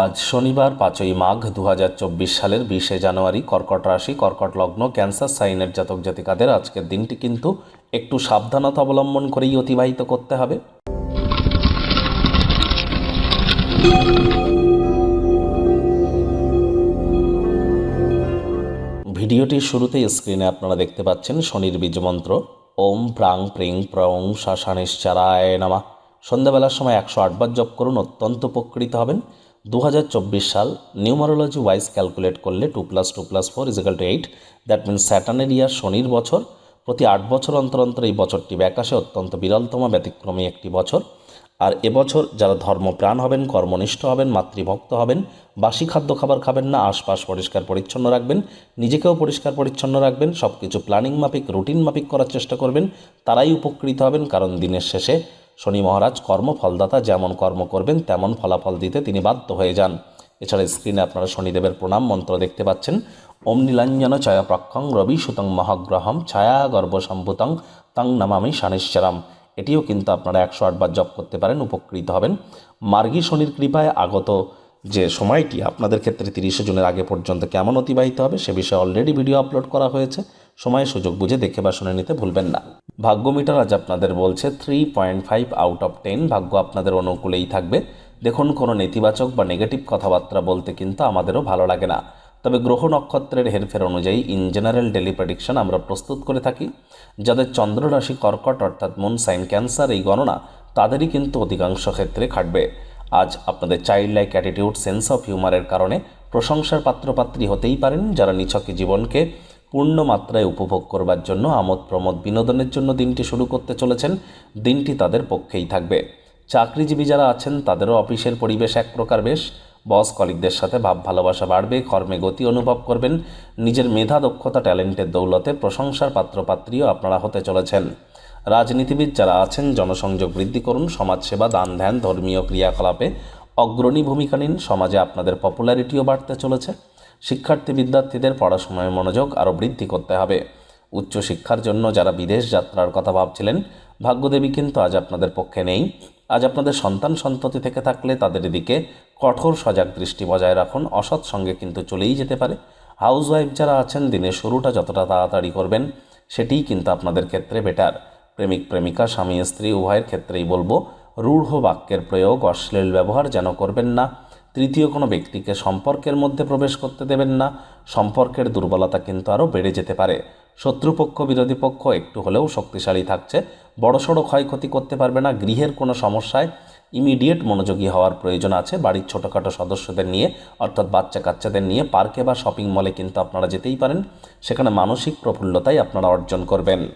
আজ শনিবার পাঁচই মাঘ দু হাজার চব্বিশ সালের বিশে জানুয়ারি কর্কট রাশি, কর্কট লগ্ন, ক্যান্সার, সাইনের জাতক জাতিকাদের আজকের দিনটি কিন্তু একটু সাবধানতা অবলম্বন করেই অতিবাহিত করতে হবে। ভিডিওটির শুরুতে স্ক্রিনে আপনারা দেখতে পাচ্ছেন শনির বীজমন্ত্র ওম প্রাং প্রিং প্রং শাসানিশ্চারায় নামা। সন্ধ্যাবেলার সময় একশো আটবার জপ করুন, অত্যন্ত উপকৃত হবেন। দু হাজার চব্বিশ সাল নিউমারোলজি ওয়াইজ ক্যালকুলেট করলে two plus two plus four equal to eight. That means স্যাটার্নের year শনির বছর। প্রতি আট বছর অন্তর অন্তর এই বছরটি ব্যাকাশে অত্যন্ত বিরলতম, ব্যতিক্রমী একটি বছর। আর এবছর যারা ধর্মপ্রাণ হবেন, কর্মনিষ্ঠ হবেন, মাতৃভক্ত হবেন, বাসি খাদ্য খাবার খাবেন না, আশপাশ পরিষ্কার পরিচ্ছন্ন রাখবেন, নিজেকেও পরিষ্কার পরিচ্ছন্ন রাখবেন সব কিছু প্ল্যানিং মাফিক রুটিন মাফিক করার চেষ্টা করবেন, তারাই উপকৃত হবেন, কারণ দিনের শেষে শনি মহারাজ কর্মফলদাতা যেমন কর্ম করবেন, তেমন ফলাফল দিতে তিনি বাধ্য হয়ে যান। এছাড়া স্ক্রিনে আপনারা শনিদেবের প্রণাম মন্ত্র দেখতে পাচ্ছেন। ওম নীলাঞ্জন ছায়া প্রক্ষং রবি সুতং মহাগ্রহম ছায়া গর্ভসম্ভূতং তং নামামি শানিশ্চরাম এটিও কিন্তু আপনারা একশো আটবার জপ করতে পারেন, উপকৃত হবেন। মার্গী শনির কৃপায় আগত যে সময়টি আপনাদের ক্ষেত্রে তিরিশে জুনের আগে পর্যন্ত কেমন অতিবাহিত হবে সে বিষয়ে অলরেডি ভিডিও আপলোড করা হয়েছে। সময় সুযোগ বুঝে দেখে বা শুনে নিতে ভুলবেন না। ভাগ্য মিটার আজ আপনাদের বলছে three point five out of ten ভাগ্য আপনাদের অনুকূলেই থাকবে। দেখুন, কোনো নেতিবাচক বা নেগেটিভ কথাবার্তা বলতে কিন্তু আমাদেরও ভালো লাগে না। তবে গ্রহ নক্ষত্রের হেরফের অনুযায়ী ইন জেনারেল ডেলি প্রেডিকশন আমরা প্রস্তুত করে থাকি। যাদের চন্দ্ররাশি কর্কট অর্থাৎ মুন সাইন ক্যান্সার এই গণনা, তাদেরই কিন্তু অধিকাংশ ক্ষেত্রে খাটবে। আজ আপনাদের child like attitude sense of হিউমারের কারণে প্রশংসার পাত্রপাত্রী হতেই পারেন যারা নিছকে জীবনকে পূর্ণ মাত্রায় উপভোগ করবার জন্য আমোদ প্রমোদ বিনোদনের জন্য দিনটি শুরু করতে চলেছেন। দিনটি তাদের পক্ষেই থাকবে। চাকরিজীবী যারা আছেন, তাদেরও অফিসের পরিবেশ এক প্রকার বেশ। বস কলিকদের সাথে ভাব ভালোবাসা বাড়বে, কর্মে গতি অনুভব করবেন। নিজের মেধা, দক্ষতা, ট্যালেন্টের দৌলতে প্রশংসার পাত্রপাত্রীও আপনারা হতে চলেছেন। রাজনীতিবিদ যারা আছেন, জনসংযোগ বৃদ্ধি করুন, সমাজসেবা, দান ধ্যান, ধর্মীয় ক্রিয়াকলাপে অগ্রণী ভূমিকা নিন। সমাজে আপনাদের পপুলারিটিও বাড়তে চলেছে। শিক্ষার্থী বিদ্যার্থীদের পড়াশোনায় মনোযোগ আরও বৃদ্ধি করতে হবে। উচ্চশিক্ষার জন্য যারা বিদেশ যাত্রার কথা ভাবছিলেন, ভাগ্যদেবী কিন্তু আজ আপনাদের পক্ষে নেই। আজ আপনাদের সন্তান সন্ততি থেকে থাকলে তাদের দিকে কঠোর সজাগ দৃষ্টি বজায় রাখুন। অসৎ সঙ্গে কিন্তু চলেই যেতে পারে। হাউস ওয়াইফ যারা আছেন, দিনের শুরুটা যতটা তাড়াতাড়ি করবেন, সেটিই কিন্তু আপনাদের ক্ষেত্রে বেটার। প্রেমিক, প্রেমিকা, স্বামী, স্ত্রী, উভয়ের ক্ষেত্রেই বলব, রূঢ় বাক্যের প্রয়োগ, অশ্লীল ব্যবহার যেন করবেন না। তৃতীয় কোনো ব্যক্তিকে সম্পর্কের মধ্যে প্রবেশ করতে দেবেন না। সম্পর্কের দুর্বলতা কিন্তু আরও বেড়ে যেতে পারে। শত্রুপক্ষ, বিরোধী পক্ষ একটু হলেও শক্তিশালী থাকছে। বড়সড় ক্ষয়ক্ষতি করতে পারবে না। গৃহের কোনো সমস্যায় ইমিডিয়েট মনোযোগী হওয়ার প্রয়োজন আছে। বাড়ির ছোটোখাটো সদস্যদের নিয়ে, অর্থাৎ বাচ্চা কাচ্চাদের নিয়ে পার্কে বা শপিং মলে কিন্তু আপনারা যেতেই পারেন। সেখানে মানসিক প্রফুল্লতাই আপনারা অর্জন করবেন।